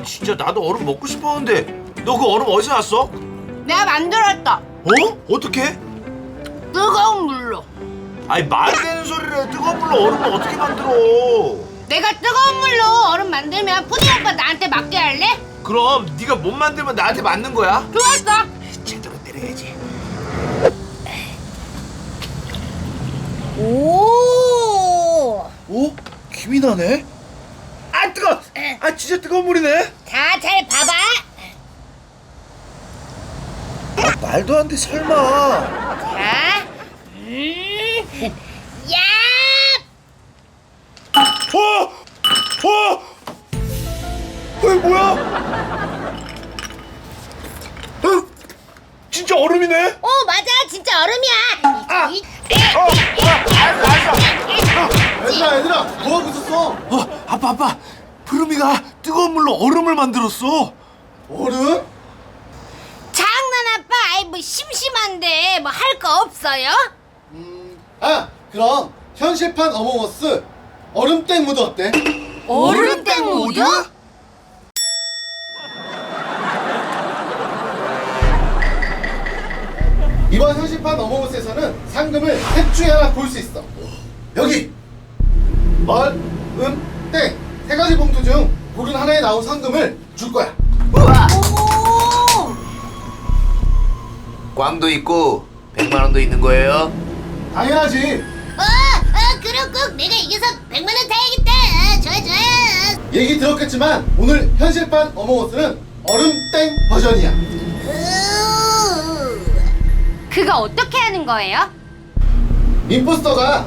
아 진짜 나도 얼음 먹고 싶었는데 너 그 얼음 어디서 났어? 내가 만들었다. 어? 어떻게? 뜨거운 물로. 아니 말이 되는 소리를 해. 뜨거운 물로 얼음을 어떻게 만들어? 내가 뜨거운 물로 얼음 만들면 푸딩 오빠 나한테 맡게 할래? 그럼 네가 못 만들면 나한테 맞는 거야? 좋았어. 제대로 때려야지. 오. 오? 김이 나네? 아 뜨거! 아 진짜 뜨거운 물이네? 자, 잘 봐봐. 아 말도 안 돼 설마. 자. 음. 야! 어! 어! 어이 뭐야? 어? 진짜 얼음이네? 오, 맞아. 진짜 얼음이야. 아! 이- 어! 아! 알았어 알았어! 얘들아 얘들아 뭐하고 있었어? 어! 아빠 아빠! 푸르미가 뜨거운 물로 얼음을 만들었어! 얼음? 장난 아빠. 아이 뭐 심심한데 뭐 할 거 없어요? 아 그럼 현실판 어몽어스 얼음땡 무드 어때? 얼음땡 모드? 이번 현실판 어몽어스에서는 상금을 셋 중에 하나 고를 수 있어 여기 얼음땡 세 가지 봉투 중 고른 하나에 나온 상금을 줄 거야 오! 꽝도 있고 100만 원도 있는 거예요? 당연하지 어, 어, 그럼 꼭 내가 이겨서 100만 원 타야겠다. 어, 좋아, 좋아. 얘기 들었겠지만 오늘 현실판 어몽어스는 얼음땡 버전이야 그거 어떻게 하는 거예요? 임포스터가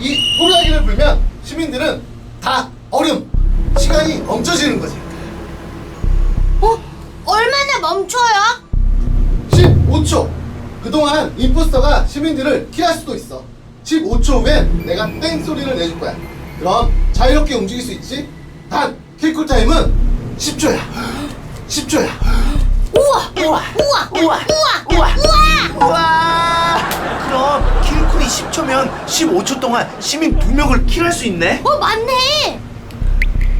이 호루라기를 불면 시민들은 다 얼음 시간이 멈춰지는 거지 어? 얼마나 멈춰요? 15초 그동안 임포스터가 시민들을 킬할 수도 있어 15초 후엔 내가 땡 소리를 내줄 거야 그럼 자유롭게 움직일 수 있지 단 킬쿨 타임은 10초야 10초야 우와! 우와! 우와! 우와! 우와! 우와! 우와! 그럼 킬쿨이 10초면 15초 동안 시민 두 명을 킬할 수 있네? 어, 맞네!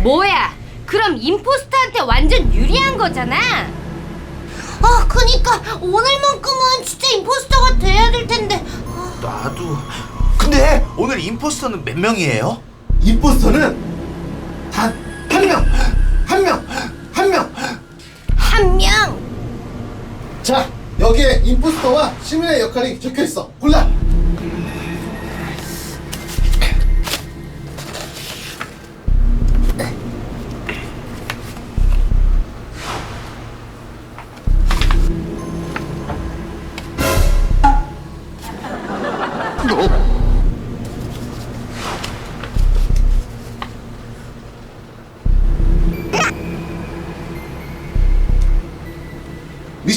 뭐야? 그럼 임포스터한테 완전 유리한 거잖아? 아, 그니까 오늘만큼은 진짜 임포스터가 돼야 될 텐데. 나도 근데 오늘 임포스터는 몇 명이에요? 임포스터는 단 한 명 한 명 한 명 한 명. 자 여기에 임포스터와 시민의 역할이 적혀 있어 골라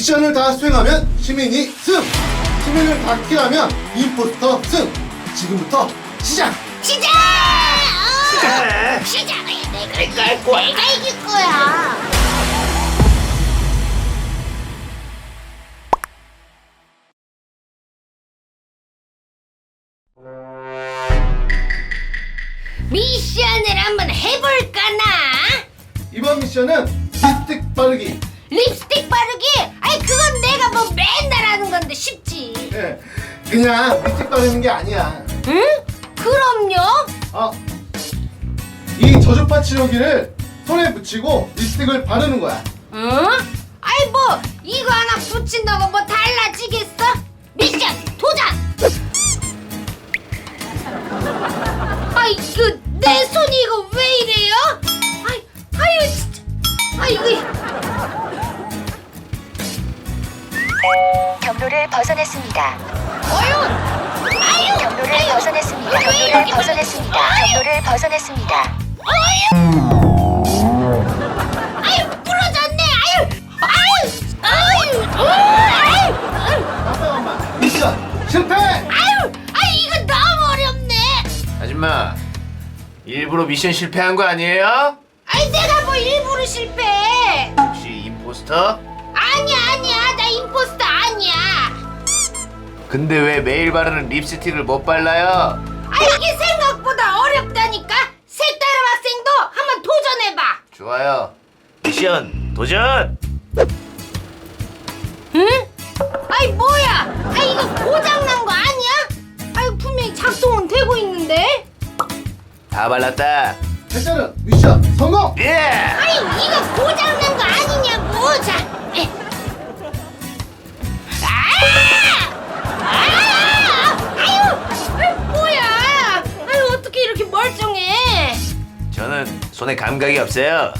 미션을 다 수행하면 시민이 승! 시민을 다 킬하면 임포스터 승! 지금부터 시작! 시작! 어, 시작! 내가, 이길 거야. 내가 이길 거야. 미션을 한번 해볼까나? 이번 미션은 립스틱 바르기 립스틱 바르기? 내가 뭐 맨날 하는 건데 쉽지. 예, 그냥 바르는 게 아니야 응? 그럼요. 어. 이 저주파 치료기를 손에 붙이고 립스틱을 바르는 거야 응? 아이 뭐 이거 하나 붙인다고 뭐 달라지겠어? 미션 도전! 아이 그 내 손이 이거 왜 이래요? 아이 아유 진짜 아이고 경로를 벗어났습니다. 아유 아유 경로를 아유, 벗어났습니다. 왜 경로를 이렇게 벗어났습니다. 아유, 경로를 벗어났습니다. 아유 부러졌네 아유 아유 아유 아유 아유 미션 실패! 아유 아유 이거 너무 어렵네. 아줌마 일부러 미션 실패한 거 아니에요? 아이 내가 뭐 일부러 실패해 혹시 임포스터? 포스터 아니야. 근데 왜 매일 바르는 립스틱을 못 발라요? 아 이게 생각보다 어렵다니까. 색다른 학생도 한번 도전해봐. 좋아요. 미션 도전! 응? 아이 뭐야? 아 이거 고장 난 거 아니야? 아이 분명히 작동은 되고 있는데. 다 발랐다. 패션은 미션 성공! 예! 아이 이거 고장 난 거 아니냐고. 자. 에. 아! 아! 뭐야? 아유 어떻게 이렇게 멀쩡해? 저는 손에 감각이 없어요.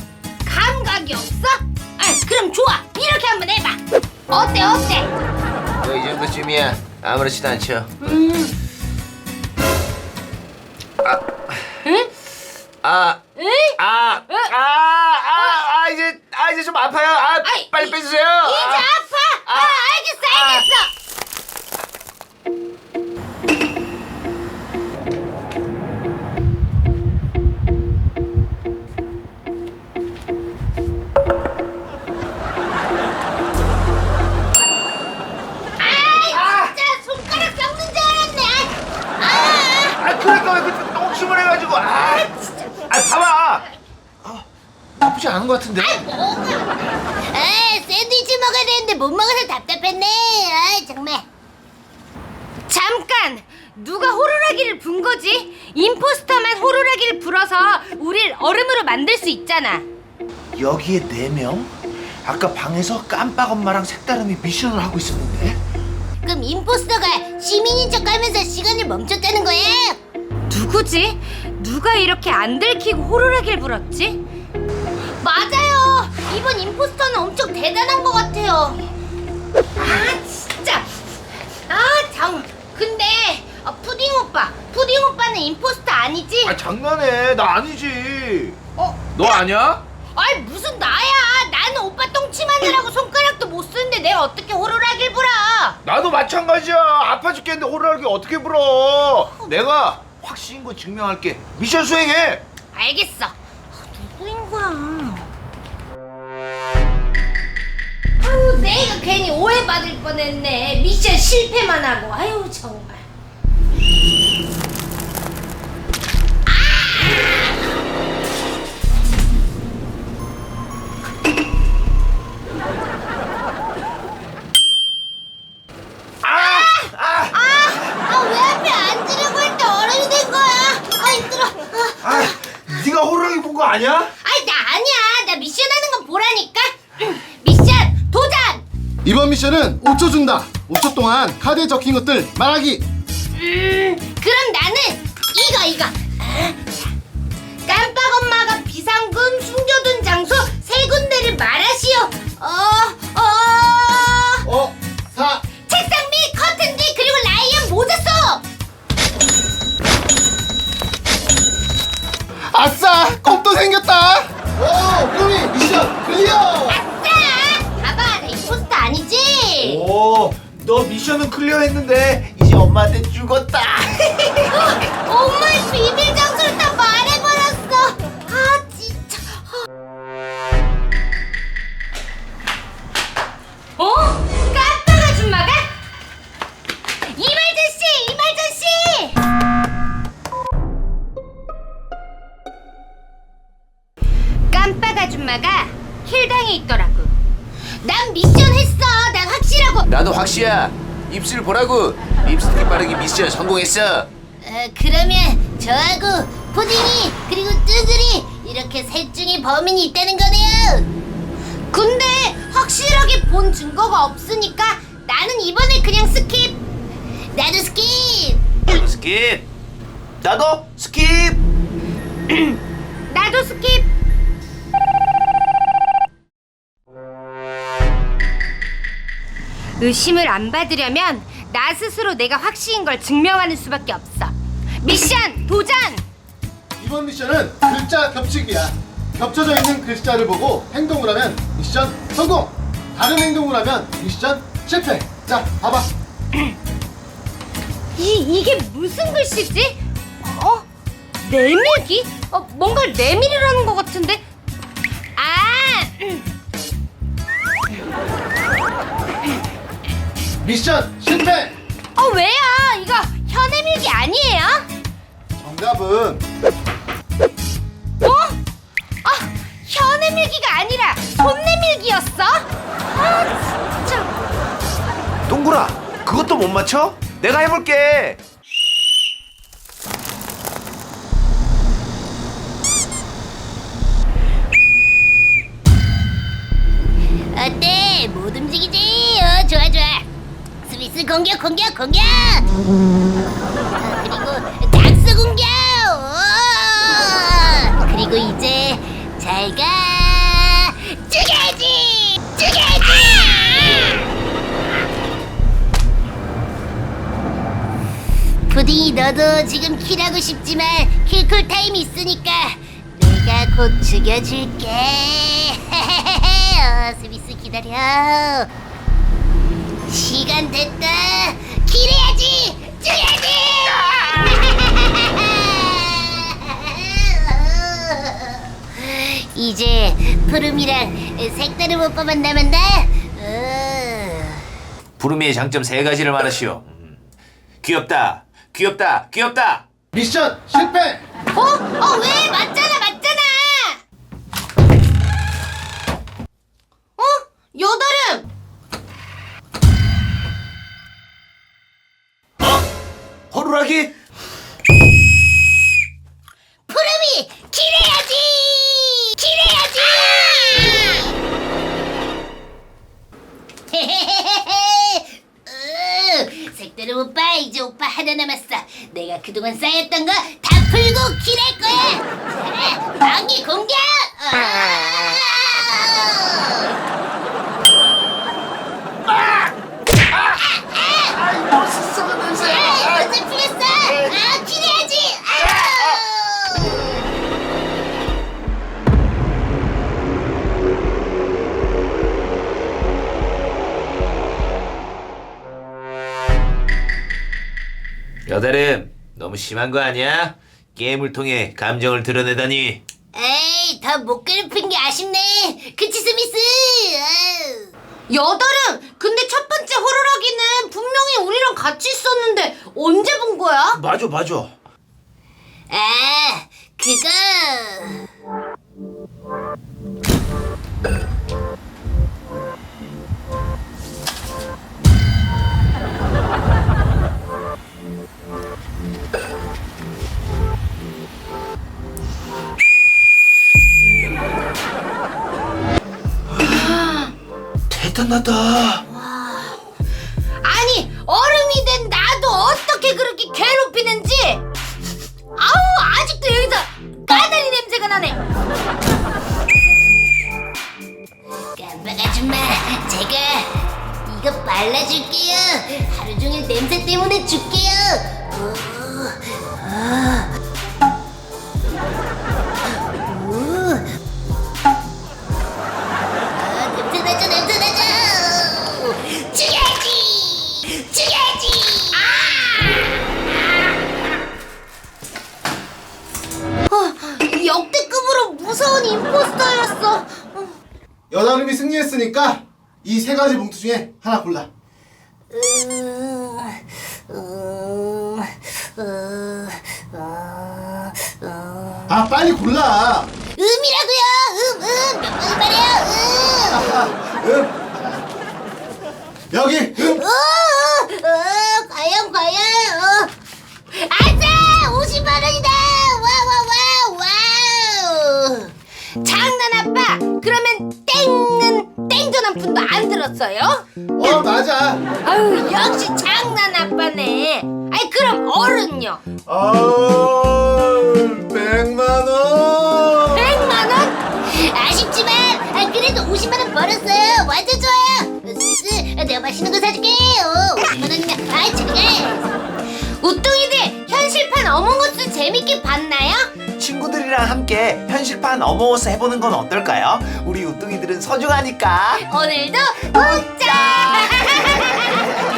감각이 없어? 아 그럼 좋아. 이렇게 한번 해봐. 어때 어때? 뭐이 정도쯤이야. 아무렇지도 않죠. 음. 응? 아, 응? 아, 먹어서 답답했네. 아, 정말. 잠깐! 누가 호루라기를 분 거지? 임포스터만 호루라기를 불어서 우릴 얼음으로 만들 수 있잖아. 여기에 네 명? 아까 방에서 깜빡 엄마랑 색다름이 미션을 하고 있었는데. 그럼 임포스터가 시민인 척 하면서 시간을 멈췄다는 거야? 누구지? 누가 이렇게 안 들키고 호루라기를 불었지? 맞아요! 이번 임포스터는 엄청 대단한 것 같아요. 아, 진짜! 아, 참. 근데, 어, 푸딩 오빠. 푸딩 오빠는 임포스터 아니지? 아, 장난해. 나 아니지. 어? 너 아니야? 아이, 무슨 나야! 나는 오빠 똥침하느라고 손가락도 못 쓰는데 내가 어떻게 호루라기를 불어! 나도 마찬가지야. 아파 죽겠는데 호루라기 어떻게 불어? 내가 확신인 거 증명할게. 미션 수행해. 알겠어. 누구인 거야? 괜히 오해받을 뻔했네. 미션 실패만 하고. 아유, 정말. 아, 왜 앞에 앉으려고 할때 얼음이 된 거야? 아, 힘들어. 아, 아, 네가 호루라기 본거 아니야? 아이, 나 아니야. 나 미션 하는 건 보라니까. 이번 미션은 5초 준다. 5초 동안 카드에 적힌 것들 말하기. 음, 그럼 나는 이거 이거. 아, 자. 깜빡 엄마가 비상금 숨겨둔 장소 세 군데를 말하시오. 어, 어. 어, 4, 책상 밑 커튼 뒤 그리고 라이언 모자 속. 아싸! 껌도 생겼다! 오, 꾸미 미션 클리어! 너 미션은 클리어했는데 이제 엄마한테 죽었다. 어, 엄마의 비밀 장소를 다 말해버렸어. 아 진짜. 어? 깜빡 아줌마가? 이말전 씨, 이말전 씨. 깜빡 아줌마가 힐당에 있더라고. 난 미션 했어. 난 확실하고. 나도 확시야. 입술 보라고. 립스틱 바르기 미션 성공했어. 어, 그러면 저하고 푸딩이 그리고 뚜들이 이렇게 셋 중에 범인이 있다는 거네요. 근데 확실하게 본 증거가 없으니까 나는 이번에 그냥 스킵. 나도 스킵. 스킵. 나도 스킵. 나도 스킵. 의심을 안 받으려면 나 스스로 내가 확신인 걸 증명하는 수밖에 없어. 미션 도전! 이번 미션은 글자 겹치기야. 겹쳐져 있는 글자를 보고 행동을 하면 미션 성공! 다른 행동을 하면 미션 실패! 자, 봐봐. 이 이게 무슨 글씨지? 어? 내밀기? 어 뭔가를 내밀으라는 것 같은데? 아, 음. 미션 실패! 어 왜요? 이거 혀내밀기 아니에요? 정답은 어? 아, 내밀기가 아니라 손 내밀기였어? 아 진짜. 동굴아 그것도 못 맞춰? 내가 해볼게 어때? 못 움직이지? 스미스 공격 공격 공격. 아, 그리고 닥스 공격. 오! 그리고 이제 잘 가. 죽여야지. 죽여야지. 푸딩이 너도 지금 킬하고 싶지만 킬쿨 타임 있으니까 내가 곧 죽여줄게. 어, 스미스 기다려. 시간 됐다. 킬해야지. 죽여야지. 이제 푸름이랑 색다른 오빠만 남았나? 어. 부르미의 장점 세 가지를 말하시오 음. 귀엽다 귀엽다 귀엽다 미션 실패! 어? 어, 왜? 맞잖아, 맞잖아! 어? 여다름! 호루라기 푸름이! 길해야지! 길해야지! 으, 색다른 오빠, 이제 오빠 하나 남았어. 내가 그동안 쌓였던 거 다 풀고 길할 거야! 자, 방귀 공격! 아! 여다름 너무 심한 거 아니야? 게임을 통해 감정을 드러내다니 에이, 더 못 괴롭힌 게 아쉽네. 그치, 스미스? 여다름, 근데 첫 번째 호루라기는 분명히 우리랑 같이 있었는데 언제 본 거야? 맞아 맞아 아, 그거. 대단하다 아니, 얼음이 된 나도 어떻게 그렇게 괴롭히는지. 아우, 아직도 여기서 까다리 냄새가 나네. 깜박 아줌마, 제가 이거 발라줄게요. 하루 종일 냄새 때문에 죽게 역대급으로 무서운 임포스터였어. 여다름이 승리했으니까 이 세 가지 봉투 중에 하나 골라. 음, 음, 음, 음, 음. 아 빨리 골라. 음이라고요. 음, 음, 몇 번을 말해요. 음. 아, 음. 여기 음. 어, 어, 들었어요? 어 맞아. 아유 역시 장난 아빠네. 아이 그럼 어른요. 아 백만 원. 100만 원? 아쉽지만 아, 그래도 50만 원 벌었어요. 완전 좋아요. 스스 내가 맛있는 거 사줄게. 어, 50만 원이면 아 지금 우뚱이들 현실판 어몽어스 재밌게 봤나요? 친구들이랑 함께 현실판 어머워스 해보는 건 어떨까요? 우리 우뚱이들은 소중하니까 오늘도 웃자.